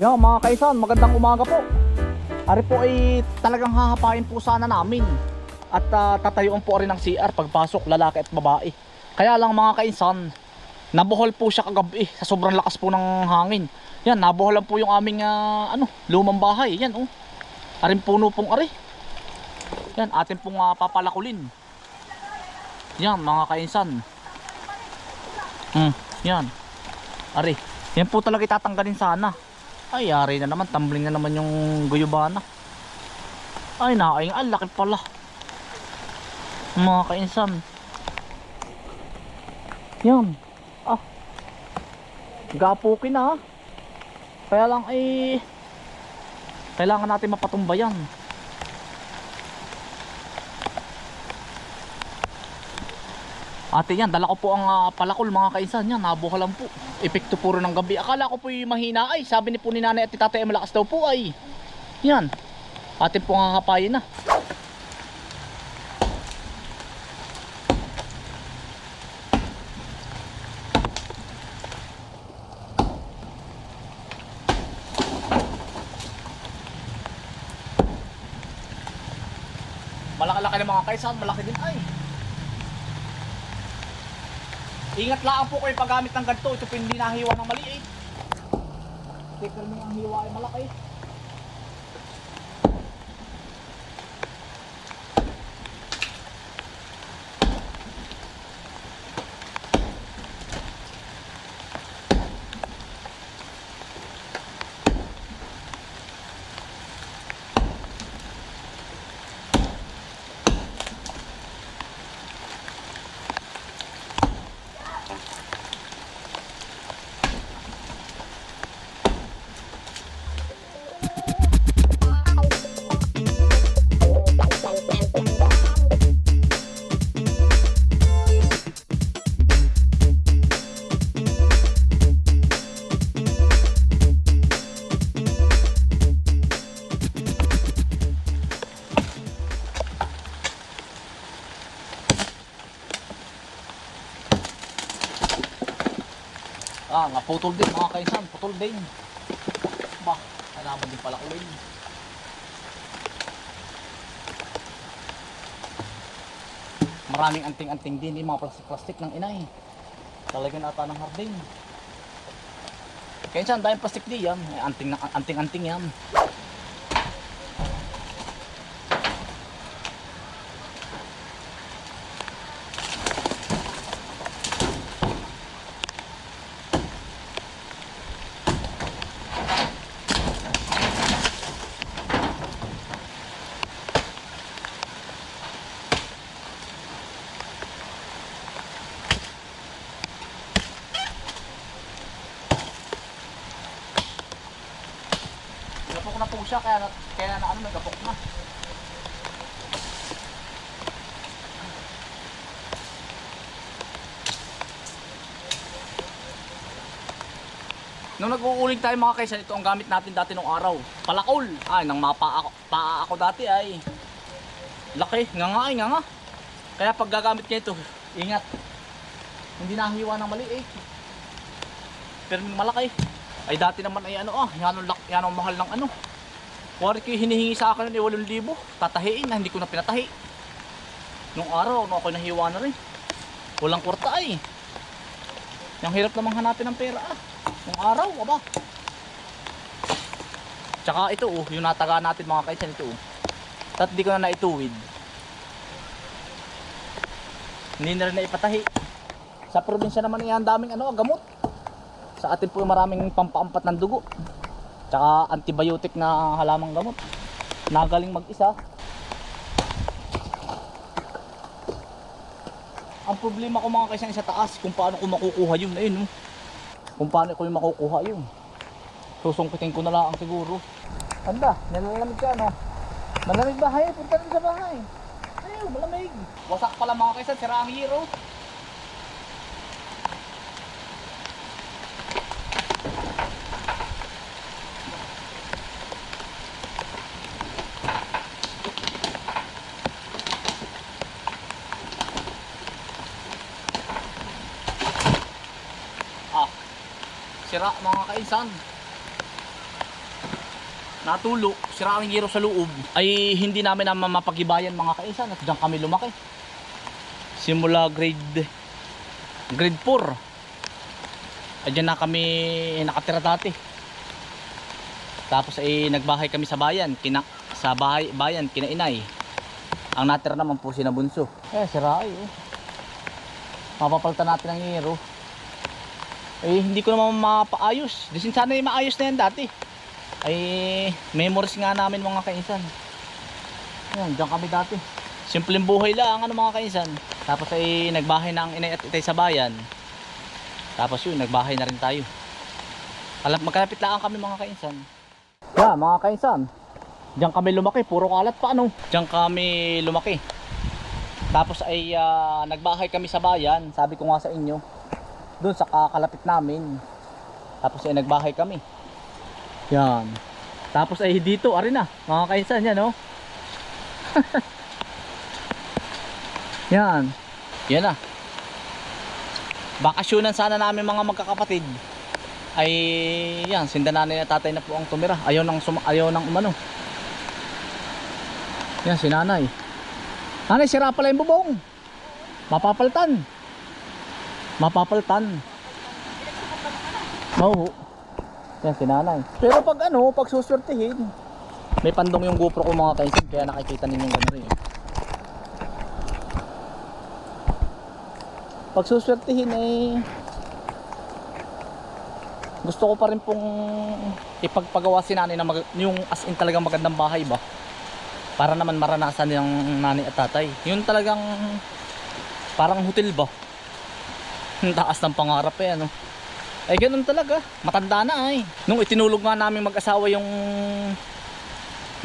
Yan mga kaisan, magandang umaga po. Ari po ay talagang hahapain po sana namin. At ah, tatayuan po rin ng CR pagpasok lalaki at babae. Kaya lang mga kaisan, nabuhol po siya kagabi sa sobrang lakas po ng hangin. Yan, nabuholan po yung aming ah, ano, lumang bahay. Yan oh. Aring puno pong ari. Yan, atin pong ah, papalakulin. Yan mga kainsan. Hmm, yan. Ari, yan po talaga itatanggalin sana. Ay, yari na naman. Tumbling na naman yung guyubana. Ay, nakaing. Ang laki pala. Mga kainsan. Yan. Ah. Gapukin na. ah. Kaya lang ay... Kailangan natin mapatumba yan. Ate yan, dala ko po ang ah, palakol mga kaisan yan, nabuhalan po. Epekto puro ng gabi. Akala ko po yung mahina ay, sabi ni po ni nanay at tatay ay malakas daw po ay. Yan. Atin po nga kapayin na. Malaki-laki ng mga kaisan, malaki din ay. Ingat lang po kayo paggamit ng ganito. Ito po hindi nahiwa ng maliit. Sticker mo ang hiwa ay malaki. Ah, nga putol din mga kaisan. Putol din. Bah, alaman din pala ulit. Maraming anting-anting din yung mga plastic-plastic ng inay. Talagang ata ng harding. Kaya saan, dahil plastic di yan. Anting-anting yan. Gapok na po siya, kaya, kaya na ano, may gapok na. Nung nag-uuling tayo mga kaysa, ito ang gamit natin dati nung araw. Palakol. Ay, nang mapa ako, paa ako dati ay. Laki, nga nga ay, nga nga. Kaya pag gagamit kayo ito, ingat. Hindi nahiwa ng mali eh. Pero malaki. Ay dati naman ay ano ah, yan ang, lak- yan ang mahal ng ano. Kuwari ko hinihingi sa akin ng 8,000, tatahiin na, hindi ko na pinatahi. Nung araw, no, ako nahiwa na rin. Walang kwarta ay. Yung hirap namang hanapin ng pera ah. Nung araw, aba. Tsaka ito oh, yung nataga natin mga kaisan ito oh. At di ko na naituwid. Hindi na rin naipatahi. Sa probinsya naman yan, daming ano, gamot. Sa atin po maraming pampaampat ng dugo. Tsaka antibiotic na halamang gamot. Nagaling mag-isa. Ang problema ko mga kaisan sa taas, kung paano ko makukuha yun. Ayun, no? Kung paano ko yung makukuha yun. Susungkitin ko na lang siguro. Anda, nilalamig ka, no? Malamig bahay, punta rin sa bahay. Ayaw, malamig. Wasak pala mga kaisan, sira ang hero. Ah, sira mga kainsan. natulo, sira ang giro sa loob, ay hindi namin naman mapagibayan mga kainsan at diyan kami lumaki. Simula grade grade 4. Ay na kami nakatira dati. Tapos ay nagbahay kami sa bayan, kina sa bahay bayan kina inay. Ang natira naman po si na bunso. Eh, sira ay eh. Mapapalitan natin ang hero. Eh, hindi ko naman mapaayos. Disin sana yung maayos na yan dati. Ay, memories nga namin mga kainsan. Yan, dyan kami dati. Simpleng buhay lang, ano mga kainsan. Tapos ay nagbahay na ang inay at itay sa bayan. Tapos yun, nagbahay na rin tayo. Kalap, magkalapit lang kami mga kainsan. Yeah, mga kainsan. Diyan kami lumaki, puro kalat pa ano. Diyan kami lumaki. Tapos ay ah, nagbahay kami sa bayan, sabi ko nga sa inyo. Doon sa kakalapit namin. Tapos ay nagbahay kami. Yan. Tapos ay dito, ari na, mga kainsan yan, no? yan. Yan na. Bakasyonan sana namin mga magkakapatid. Ay, yan, sinda nanay at tatay na po ang tumira. Ayaw nang, suma- ayaw nang umano. Yan, si nanay. Nanay, sira pala yung bubong. Mapapaltan. Mapapaltan. Oo. Yan, si nanay. Pero pag ano, pag suswertihin, may pandong yung GoPro ko mga kaisin, kaya nakikita ninyo gano'n rin. Pag suswertihin eh, gusto ko pa rin pong ipagpagawa si nanay na mag, yung as in talagang magandang bahay ba para naman maranasan ng nanay at tatay yun talagang parang hotel ba ang taas ng pangarap eh ano. Ay ganun talaga. Matanda na ay. Nung itinulog nga namin mag-asawa yung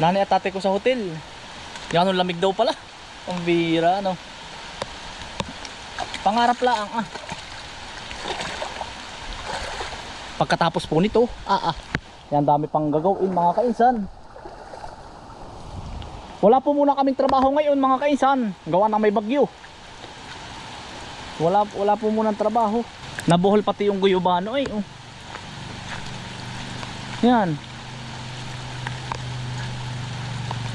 nanay at tatay ko sa hotel. Yan ang lamig daw pala. Ang bira ano. Pangarap lang ah. Pagkatapos po nito ah ah. Yan dami pang gagawin mga kainsan. Wala po muna kaming trabaho ngayon mga kainsan. Gawa ng may bagyo wala wala po muna trabaho. Nabuhol pati yung guyubano eh oh. yan.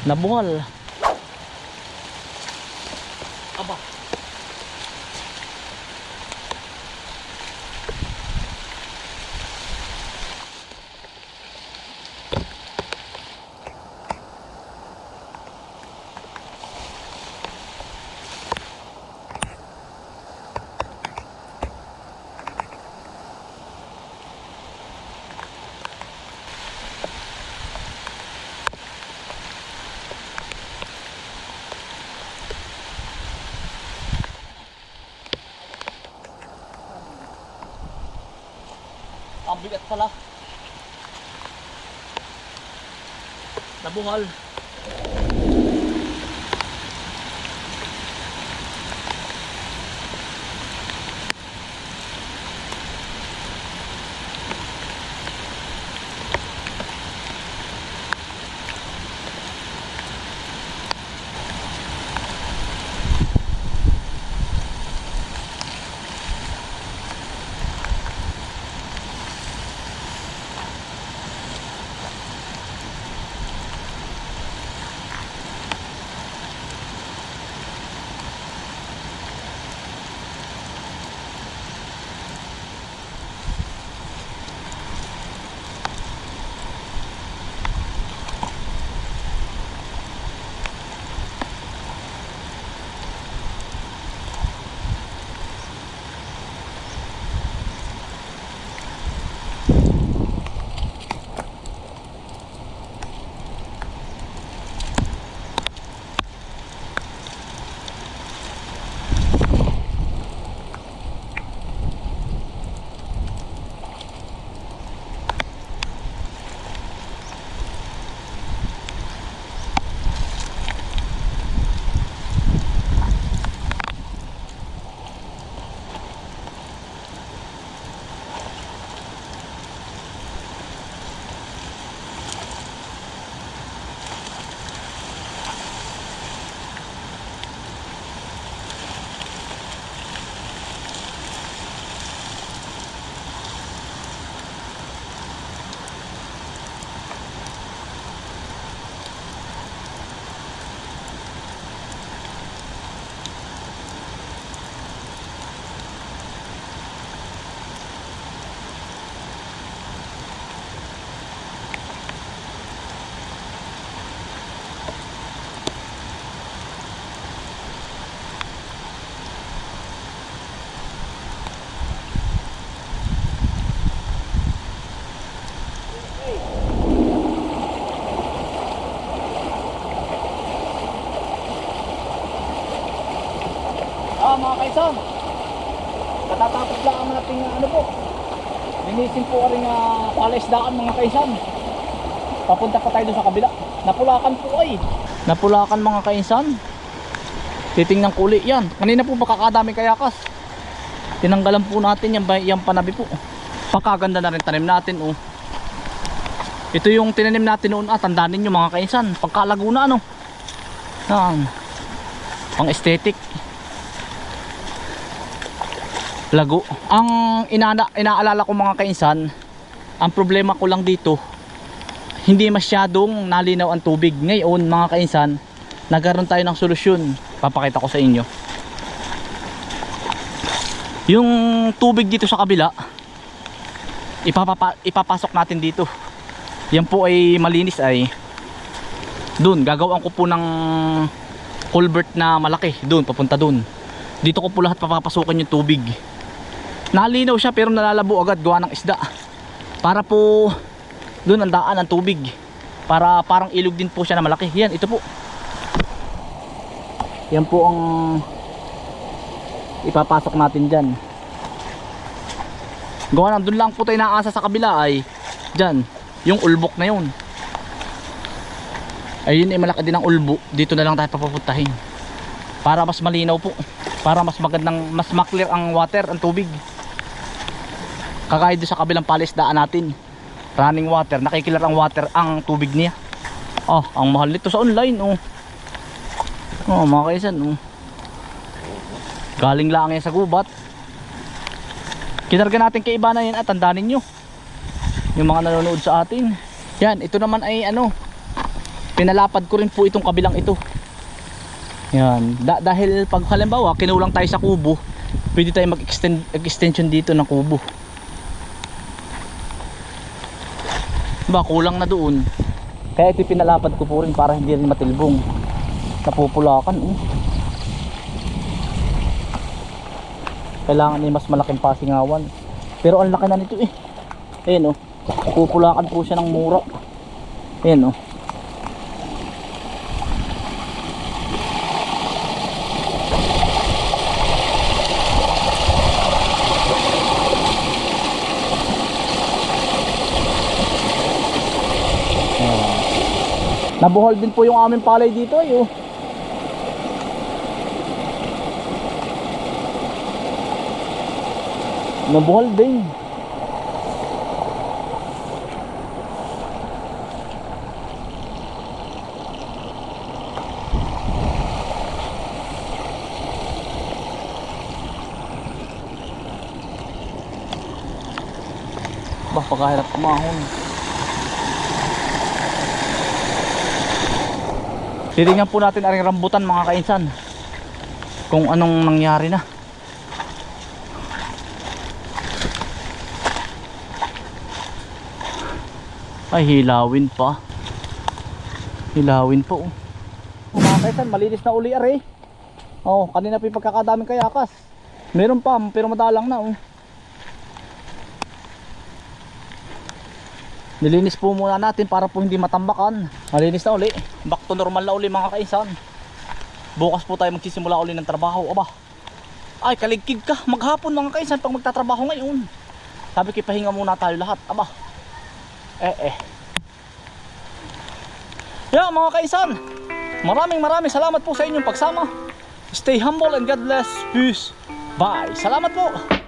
Nabuhol aba Ang bigat pala. Nabuhal. Palaisdaan mga kaisan. Papunta pa tayo sa kabila. Napulakan po ay. Napulakan mga kaisan. Titingnan ko ulit yan. Kanina po pakakadami kayakas. Tinanggalan po natin yung, yung panabi po. Pakaganda na rin tanim natin oh. Ito yung tinanim natin noon ah, tandaan ninyo mga kainsan. Pagkalago na ano. Yan. Pang aesthetic. Lago. Ang inaana, inaalala ko mga kainsan, ang problema ko lang dito, hindi masyadong nalinaw ang tubig. Ngayon mga kainsan, nagkaroon tayo ng solusyon. Papakita ko sa inyo. Yung tubig dito sa kabila, ipapapa, ipapasok natin dito. Yan po ay malinis ay doon gagawin ko po ng culvert na malaki doon papunta doon. Dito ko po lahat papapasukin yung tubig. Nalinaw siya pero nalalabo agad gawa ng isda. Para po doon ang daan ng tubig. Para parang ilog din po siya na malaki. Yan, ito po. Yan po ang ipapasok natin dyan. Gawa ng doon lang po tayo naasa sa kabila ay dyan, yung ulbok na yun. Ayun ay malaki din ang ulbo. Dito na lang tayo papapuntahin. Para mas malinaw po. Para mas magandang, mas maklear ang water, ang tubig. Kagaya doon sa kabilang palisdaan natin. Running water, nakikilar ang water, ang tubig niya. Oh, ang mahal nito sa online, oh. Oh, mga kaisan, oh. Galing lang yan sa gubat. Kinarga natin kay iba na yan at tandaan ninyo. Yung mga nanonood sa atin. Yan, ito naman ay ano, pinalapad ko rin po itong kabilang ito. Yan, da- dahil pag halimbawa kinulang tayo sa kubo, pwede tayo mag-extend extension dito ng kubo. Ba, kulang na doon. Kaya ito pinalapad ko po rin para hindi rin matilbong. Napupulakan, oh. kailangan ay mas malaking pasingawan pero ang laki na nito eh ayun oh pupulakan po siya ng mura ayun oh Nabuhol din po yung aming palay dito ay oh. Nabuhal din. Bah, pagkahirap kumahon. Titingnan po natin ang rambutan mga kainsan. Kung anong nangyari na. Ay, hilawin pa. Hilawin po. Oh, mga kaisan, malinis na uli are. Oh, kanina pa yung pagkakadaming kayakas. Meron pa, pero madalang na oh. Nilinis po muna natin para po hindi matambakan. Malinis na uli. Back to normal na uli mga kaisan. Bukas po tayo magsisimula uli ng trabaho. Aba. Ay, kaligkig ka. Maghapon mga kaisan pag magtatrabaho ngayon. Sabi ko, muna tayo lahat. Aba. Eh eh. Yeah mga kaisan. Maraming maraming salamat po sa inyong pagsama. Stay humble and God bless. Peace. Bye. Salamat po.